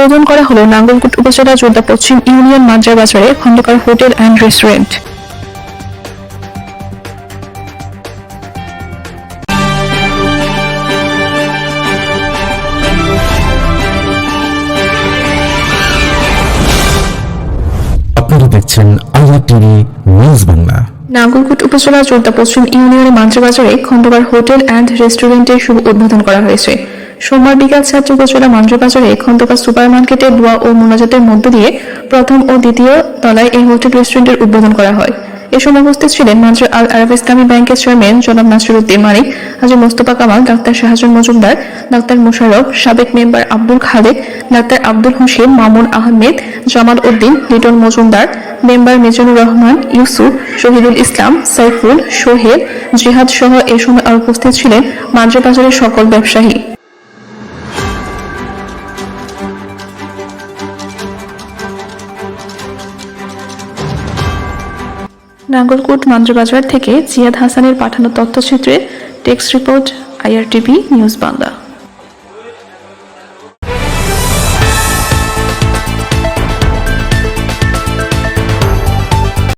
উদ্বোধন করা হলো নাঙ্গলকোট উপজেলা জোরদা পশ্চিম ইউনিয়ন মাঞ্জার বাজারে খন্দকার হোটেল অ্যান্ড রেস্টুরেন্ট। আপনারা দেখছেন IR TV news Bangla. Nangalkot upazila Jorda পশ্চিম ইউনিয়নের মাঞ্জাবাজারে খন্দকার হোটেল অ্যান্ড রেস্টুরেন্টের শুভ উদ্বোধন করা হয়েছে। সোমবার বিকাল ছাত্র উপজেলা মাঞ্জাবাজারে খন্দকার সুপার মার্কেটে দোয়া ও মোনাজাতের মধ্য দিয়ে প্রথম ও দ্বিতীয় তলায় এই হোটেল রেস্টুরেন্টের উদ্বোধন করা হয়। এ সময় উপস্থিত ছিলেন মাঞ্জুর আল আরব ইসলামী ব্যাংকের চেয়ারম্যান জনাব নাসির উদ্দিন মানিক, হাজি মোস্তফা কামাল, ডাক্তার শাহজান মজুমদার, ডাক্তার মোশাররফ, সাবেক member Abdul Khalek doctor Abdul Hossain, Mamun Ahmed, Jamal Uddin, Liton Majumdar, member Mizanur Rahman, Yusuf, Shahidul Islam, Saiful, Sohel, Jihad সহ এ সময় উপস্থিত ছিলেন মাঞ্জা বাজারের সকল ব্যবসায়ী। নাঙ্গলকোট মান্দ্রবাজার থেকে জিয়াদ হাসানের পাঠানো তথ্যচিত্রে text report IRTV news Bangla.